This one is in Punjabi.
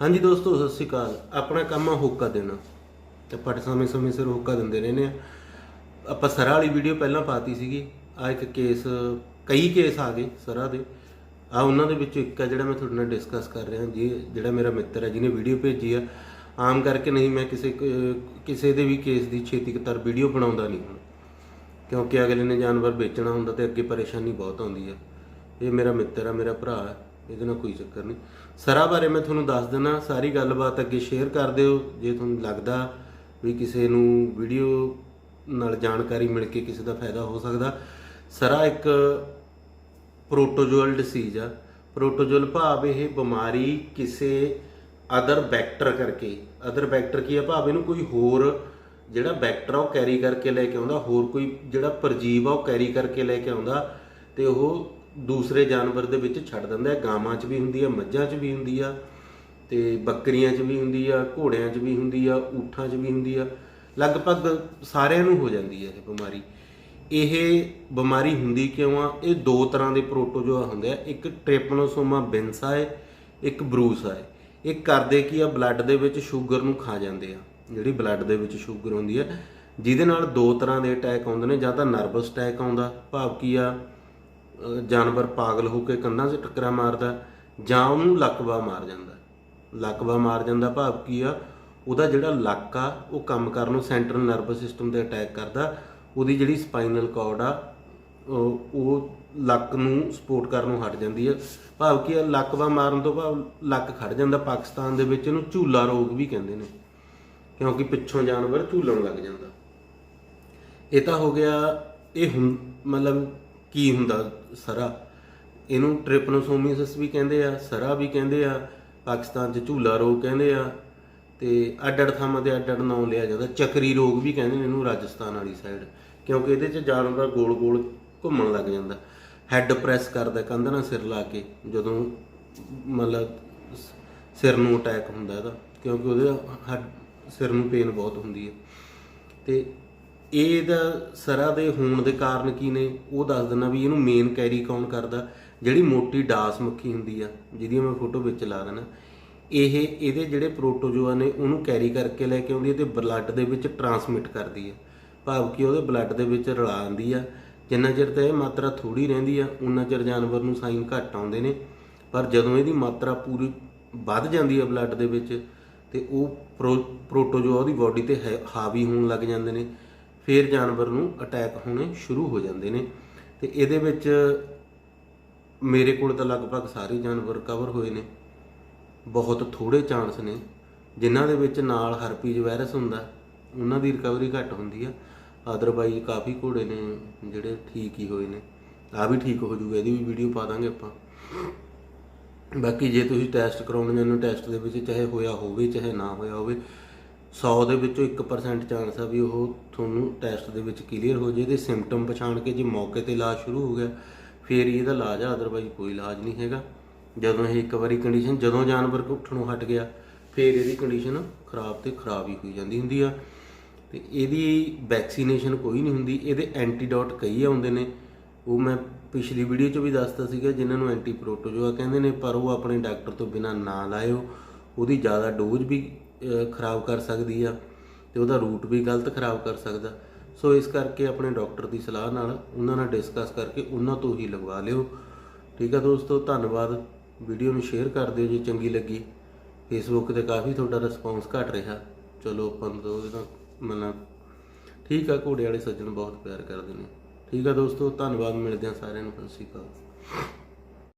ਹਾਂਜੀ ਦੋਸਤੋ, ਸਤਿ ਸ਼੍ਰੀ ਅਕਾਲ। ਆਪਣਾ ਕੰਮ ਆ ਹੋਕਾ ਦੇਣਾ। ਤੇ ਪਟ ਸਮੇਂ ਸਮੇਂ ਸਿਰ ਹੋਕਾ ਦਿੰਦੇ ਰਹਿੰਦੇ ਆ। ਆਪਾਂ ਸਰਾ ਵਾਲੀ ਵੀਡੀਓ ਪਹਿਲਾਂ ਪਾਤੀ ਸੀਗੀ। ਆ ਇੱਕ ਕੇਸ ਕਈ ਕੇਸ ਆ ਗਏ ਸਰਾ ਦੇ। ਆ ਉਹਨਾਂ ਦੇ ਵਿੱਚੋਂ ਇੱਕ ਆ ਜਿਹੜਾ ਮੈਂ ਤੁਹਾਡੇ ਨਾਲ ਡਿਸਕਸ ਕਰ ਰਿਹਾ, ਜੀ, ਜਿਹੜਾ ਮੇਰਾ ਮਿੱਤਰ ਹੈ ਜਿਹਨੇ ਵੀਡੀਓ ਭੇਜੀ ਆ। ਆਮ ਕਰਕੇ ਨਹੀਂ, ਮੈਂ ਕਿਸੇ ਕਿਸੇ ਦੇ ਵੀ ਕੇਸ ਦੀ ਛੇਤੀ ਕਤਰ ਵੀਡੀਓ ਬਣਾਉਂਦਾ ਨਹੀਂ ਹੁਣ। ਕਿਉਂਕਿ ਅਗਲੇ ਨੇ ਜਾਨਵਰ ਵੇਚਣਾ ਹੁੰਦਾ ਤੇ ਅੱਗੇ ਪਰੇਸ਼ਾਨੀ ਬਹੁਤ ਆਉਂਦੀ ਆ। ਇਹ ਮੇਰਾ ਮਿੱਤਰ ਆ, ਮੇਰਾ ਭਰਾ ਹੈ ਇਹਦੇ ਨਾਲ ਕੋਈ ਚੱਕਰ ਨਹੀਂ। ਸਰਾ ਬਾਰੇ ਮੈਂ ਤੁਹਾਨੂੰ ਦੱਸ ਦਿੰਦਾ, ਸਾਰੀ ਗੱਲਬਾਤ ਅੱਗੇ ਸ਼ੇਅਰ ਕਰ ਦਿਓ, ਜੇ ਤੁਹਾਨੂੰ ਲੱਗਦਾ ਵੀ ਕਿਸੇ ਨੂੰ ਵੀਡੀਓ ਨਾਲ ਜਾਣਕਾਰੀ ਮਿਲ ਕੇ ਕਿਸੇ ਦਾ ਫਾਇਦਾ ਹੋ ਸਕਦਾ। ਸਰਾ ਇੱਕ ਪ੍ਰੋਟੋਜੋਅਲ ਡਿਸੀਜ਼ ਆ। ਪ੍ਰੋਟੋਜੋਅਲ ਭਾਵ ਇਹ ਬਿਮਾਰੀ ਕਿਸੇ ਅਦਰ ਵੈਕਟਰ ਕਰਕੇ ਅਦਰ ਵੈਕਟਰ ਕੀ ਆ? ਭਾਵ ਇਹਨੂੰ ਕੋਈ ਹੋਰ ਜਿਹੜਾ ਵੈਕਟਰ ਆ ਉਹ ਕੈਰੀ ਕਰਕੇ ਲੈ ਕੇ ਆਉਂਦਾ, ਹੋਰ ਕੋਈ ਜਿਹੜਾ ਪਰਜੀਵ ਆ ਉਹ ਕੈਰੀ ਕਰਕੇ ਲੈ ਕੇ ਆਉਂਦਾ ਤੇ ਉਹ ਦੂਸਰੇ ਜਾਨਵਰ ਦੇ ਵਿੱਚ ਛੱਡ ਦਿੰਦਾ ਹੈ। ਗਾਵਾਂ 'ਚ ਵੀ ਹੁੰਦੀ ਆ, ਮੱਝਾਂ 'ਚ ਵੀ ਹੁੰਦੀ ਆ, ਤੇ ਬੱਕਰੀਆਂ 'ਚ ਵੀ ਹੁੰਦੀ ਆ, ਘੋੜਿਆਂ 'ਚ ਵੀ ਹੁੰਦੀ ਆ, ਊਠਾਂ 'ਚ ਵੀ ਹੁੰਦੀ ਆ। ਲਗਭਗ ਸਾਰਿਆਂ ਨੂੰ ਹੋ ਜਾਂਦੀ ਹੈ ਇਹ ਬਿਮਾਰੀ। ਇਹ ਬਿਮਾਰੀ ਹੁੰਦੀ ਕਿਉਂ ਆ? ਇਹ ਦੋ ਤਰ੍ਹਾਂ ਦੇ ਪ੍ਰੋਟੋਜੋਆ ਹੁੰਦੇ ਆ। ਇੱਕ ਟ੍ਰਿਪਨੋਸੋਮਾ ਬਿੰਸਾ ਹੈ, ਇੱਕ ਬਰੂਸਾ ਹੈ। ਇਹ ਕਰਦੇ ਕੀ ਆ? ਬਲੱਡ ਦੇ ਵਿੱਚ ਸ਼ੂਗਰ ਨੂੰ ਖਾ ਜਾਂਦੇ ਆ। ਜਿਹੜੀ ਬਲੱਡ ਦੇ ਵਿੱਚ ਸ਼ੂਗਰ ਹੁੰਦੀ ਹੈ ਜਿਹਦੇ ਨਾਲ ਦੋ ਤਰ੍ਹਾਂ ਦੇ ਅਟੈਕ ਆਉਂਦੇ ਨੇ। ਜਾਂ ਤਾਂ ਨਰਵਸ ਅਟੈਕ ਆਉਂਦਾ, ਭਾਵ ਕੀ ਆ? ਜਾਨਵਰ ਪਾਗਲ ਹੋ ਕੇ ਕੰਧਾਂ 'ਚ ਟੱਕਰਾ ਮਾਰਦਾ ਜਾਂ ਉਹਨੂੰ ਲਕਵਾ ਮਾਰ ਜਾਂਦਾ ਲਕਵਾ ਮਾਰ ਜਾਂਦਾ ਭਾਵ ਕੀ ਆ? ਉਹਦਾ ਜਿਹੜਾ ਲੱਕ ਆ, ਉਹ ਕੰਮ ਕਰਨ ਨੂੰ ਸੈਂਟਰਲ ਨਰਵਸ ਸਿਸਟਮ ਤੇ ਅਟੈਕ ਕਰਦਾ ਉਹਦੀ ਜਿਹੜੀ ਸਪਾਈਨਲ ਕਾਰਡ ਆ ਉਹ ਉਹ ਲੱਕ ਨੂੰ ਸਪੋਰਟ ਕਰਨ ਨੂੰ ਹਟ ਜਾਂਦੀ ਆ। ਭਾਵ ਕੀ ਆ? ਲਕਵਾ ਮਾਰਨ ਤੋਂ ਭਾਵ ਲੱਕ ਖੜ ਜਾਂਦਾ ਪਾਕਿਸਤਾਨ ਦੇ ਵਿੱਚ ਇਹਨੂੰ ਝੂਲਾ ਰੋਗ ਵੀ ਕਹਿੰਦੇ ਨੇ। ਕਿਉਂਕਿ ਪਿੱਛੋਂ ਜਾਨਵਰ ਝੂਲਣ ਲੱਗ ਜਾਂਦਾ। ਇਹ ਤਾਂ ਹੋ ਗਿਆ, ਇਹ ਹੁਣ ਮਤਲਬ ਕੀ ਹੁੰਦਾ ਸਰਾ? ਇਹਨੂੰ ਟ੍ਰਿਪਨੋਸੋਮੀਸਿਸ ਵੀ ਕਹਿੰਦੇ ਆ, ਸਰਾ ਵੀ ਕਹਿੰਦੇ ਆ, ਪਾਕਿਸਤਾਨ 'ਚ ਝੂਲਾ ਰੋਗ ਕਹਿੰਦੇ ਆ, ਤੇ ਅੱਡ ਅੱਡ ਥਾਵਾਂ ਤੇ ਅੱਡ ਅੱਡ ਨਾਮ ਲਿਆ ਜਾਂਦਾ। ਚੱਕਰੀ ਰੋਗ ਵੀ ਕਹਿੰਦੇ ਨੇ ਇਹਨੂੰ ਰਾਜਸਥਾਨ ਵਾਲੀ ਸਾਈਡ ਕਿਉਂਕਿ ਇਹਦੇ 'ਚ ਜਾਨਵਰ ਗੋਲ-ਗੋਲ ਘੁੰਮਣ ਲੱਗ ਜਾਂਦਾ। ਹੈੱਡ ਪ੍ਰੈਸ ਕਰਦਾ, ਕੰਧ ਨਾਲ ਸਿਰ ਲਾ ਕੇ, ਜਦੋਂ ਮਤਲਬ ਸਿਰ ਨੂੰ ਅਟੈਕ ਹੁੰਦਾ ਇਹਦਾ, ਕਿਉਂਕਿ ਉਹਦੇ ਹੱਡ, ਸਿਰ ਨੂੰ ਪੇਨ ਬਹੁਤ ਹੁੰਦੀ ਹੈ। ਤੇ ਇਹਦਾ ਸਰਾ ਦੇ ਹੋਣ ਦੇ ਕਾਰਨ ਕੀ ਨੇ? ਉਹ ਦੱਸ ਦਿੰਦਾ ਵੀ ਇਹਨੂੰ ਮੇਨ ਕੈਰੀ ਕੌਣ ਕਰਦਾ? ਜਿਹੜੀ ਮੋਟੀ ਡਾਸ ਮੱਖੀ ਹੁੰਦੀ ਆ ਜਿਹਦੀ ਮੈਂ ਫੋਟੋ ਵਿੱਚ ਲਾ ਦੇਣਾ ਇਹ, ਇਹਦੇ ਜਿਹੜੇ ਪ੍ਰੋਟੋਜੋਆ ਨੇ, ਉਹਨੂੰ ਕੈਰੀ ਕਰਕੇ ਲੈ ਕੇ ਆਉਂਦੀ ਹੈ ਤੇ ਬਲੱਡ ਦੇ ਵਿੱਚ ਟਰਾਂਸਮਿਟ ਕਰਦੀ ਹੈ ਭਾਵ ਕਿ ਉਹਦੇ ਬਲੱਡ ਦੇ ਵਿੱਚ ਰਲਾ ਆਉਂਦੀ ਆ। ਜਿੰਨਾ ਚਿਰ ਤਾਂ ਇਹ ਮਾਤਰਾ ਥੋੜੀ ਰਹਿੰਦੀ ਆ, ਉਨਾ ਚਿਰ ਜਾਨਵਰ ਨੂੰ ਸਾਈਨ ਘੱਟ ਆਉਂਦੇ ਨੇ। ਪਰ ਜਦੋਂ ਇਹਦੀ ਮਾਤਰਾ ਪੂਰੀ ਵੱਧ ਜਾਂਦੀ ਆ ਬਲੱਡ ਦੇ ਵਿੱਚ, ਤੇ ਉਹ ਪ੍ਰੋ- ਪ੍ਰੋਟੋਜੋਆ ਉਹਦੀ ਬਾਡੀ ਤੇ ਹੈ- ਹਾਵੀ ਹੋਣ ਲੱਗ ਜਾਂਦੇ ਨੇ। ਫਿਰ ਜਾਨਵਰ ਨੂੰ ਅਟੈਕ ਹੋਣੇ ਸ਼ੁਰੂ ਹੋ ਜਾਂਦੇ ਨੇ। ਤੇ ਇਹਦੇ ਵਿੱਚ ਮੇਰੇ ਕੋਲ ਤਾਂ ਲਗਭਗ ਸਾਰੇ ਜਾਨਵਰ ਕਵਰ ਹੋਏ ਨੇ। ਬਹੁਤ ਥੋੜੇ ਚਾਂਸ ਨੇ, ਜਿਨ੍ਹਾਂ ਦੇ ਵਿੱਚ ਨਾਲ ਹਰਪੀਜ ਵਾਇਰਸ ਹੁੰਦਾ, ਉਹਨਾਂ ਦੀ ਰਿਕਵਰੀ ਘੱਟ ਹੁੰਦੀ ਆ। ਅਦਰਵਾਈਜ਼ ਕਾਫੀ ਘੋੜੇ ਨੇ ਜਿਹੜੇ ਠੀਕ ਹੀ ਹੋਏ ਨੇ। ਆ ਵੀ ਠੀਕ ਹੋ ਜੂਗਾ, ਇਹਦੀ ਵੀ ਵੀਡੀਓ ਪਾ ਦਾਂਗੇ ਆਪਾਂ। ਬਾਕੀ ਜੇ ਤੁਸੀਂ ਟੈਸਟ ਕਰਾਉਣੇ ਜਾਂਦੇ ਹੋ ਟੈਸਟ ਦੇ ਵਿੱਚ ਚਾਹੇ ਹੋਇਆ ਹੋਵੇ, ਚਾਹੇ ਨਾ ਹੋਇਆ ਹੋਵੇ 100 ਦੇ ਵਿੱਚੋਂ 1% ਚਾਂਸ ਆ ਵੀ ਉਹ ਤੁਹਾਨੂੰ ਟੈਸਟ ਦੇ ਵਿੱਚ ਕਲੀਅਰ ਹੋ ਜੇ ਇਹਦੇ ਸਿੰਪਟਮ ਪਛਾਣ ਕੇ ਜੇ ਮੌਕੇ ਤੇ ਇਲਾਜ ਸ਼ੁਰੂ ਹੋ ਗਿਆ, ਫਿਰ ਹੀ ਇਹਦਾ ਇਲਾਜ ਆ ਅਦਰਵਾਈਜ਼ ਕੋਈ ਇਲਾਜ ਨਹੀਂ ਹੈਗਾ। ਜਦੋਂ ਇਹ ਇੱਕ ਵਾਰੀ ਕੰਡੀਸ਼ਨ ਜਦੋਂ ਜਾਨਵਰ ਉੱਠਣੋਂ ਹਟ ਗਿਆ, ਫਿਰ ਇਹਦੀ ਕੰਡੀਸ਼ਨ ਖਰਾਬ ਤੇ ਖਰਾਬ ਹੀ ਹੋਈ ਜਾਂਦੀ ਹੁੰਦੀ ਆ। ਤੇ ਇਹਦੀ ਵੈਕਸੀਨੇਸ਼ਨ ਕੋਈ ਨਹੀਂ ਹੁੰਦੀ, ਇਹਦੇ ਐਂਟੀਡੋਟ ਕਈ ਆਉਂਦੇ ਨੇ। ਉਹ ਮੈਂ ਪਿਛਲੀ ਵੀਡੀਓ 'ਚ ਵੀ ਦੱਸਦਾ ਸੀਗਾ, ਜਿਨ੍ਹਾਂ ਨੂੰ ਐਂਟੀ ਪ੍ਰੋਟੋਜੋਆ ਕਹਿੰਦੇ ਨੇ, ਪਰ ਉਹ ਆਪਣੇ ਡਾਕਟਰ ਤੋਂ ਬਿਨਾ ਨਾ ਲਾਇਓ। ਉਹਦੀ ਜ਼ਿਆਦਾ ਡੋਜ਼ ਵੀ ਖਰਾਬ ਕਰ ਸਕਦੀ ਆ ਤੇ ਉਹਦਾ ਰੂਟ ਵੀ ਗਲਤ ਖਰਾਬ ਕਰ ਸਕਦਾ। ਸੋ ਇਸ ਕਰਕੇ ਆਪਣੇ ਡਾਕਟਰ ਦੀ ਸਲਾਹ ਨਾਲ ਉਹਨਾਂ ਨਾਲ ਡਿਸਕਸ ਕਰਕੇ ਉਹਨਾਂ ਤੋਂ ਹੀ ਲਗਵਾ ਲਿਓ। ਠੀਕ ਆ ਦੋਸਤੋ, ਧੰਨਵਾਦ। ਵੀਡੀਓ ਨੂੰ ਸ਼ੇਅਰ ਕਰ ਦਿਓ ਜੇ ਚੰਗੀ ਲੱਗੀ। ਫੇਸਬੁੱਕ ਤੇ ਕਾਫੀ ਤੁਹਾਡਾ ਰਿਸਪੌਂਸ ਘਟ ਰਿਹਾ। ਚਲੋ ਆਪਾਂ ਨੂੰ ਤਾਂ ਉਹਦੇ ਮਤਲਬ ਠੀਕ ਆ, ਘੋੜੇ ਵਾਲੇ ਸੱਜਣ ਬਹੁਤ ਪਿਆਰ ਕਰਦੇ ਨੇ। ਠੀਕ ਆ ਦੋਸਤੋ, ਧੰਨਵਾਦ। ਮਿਲਦੇ ਆ ਸਾਰਿਆਂ ਨੂੰ। ਸਤਿ ਸ਼੍ਰੀ ਅਕਾਲ।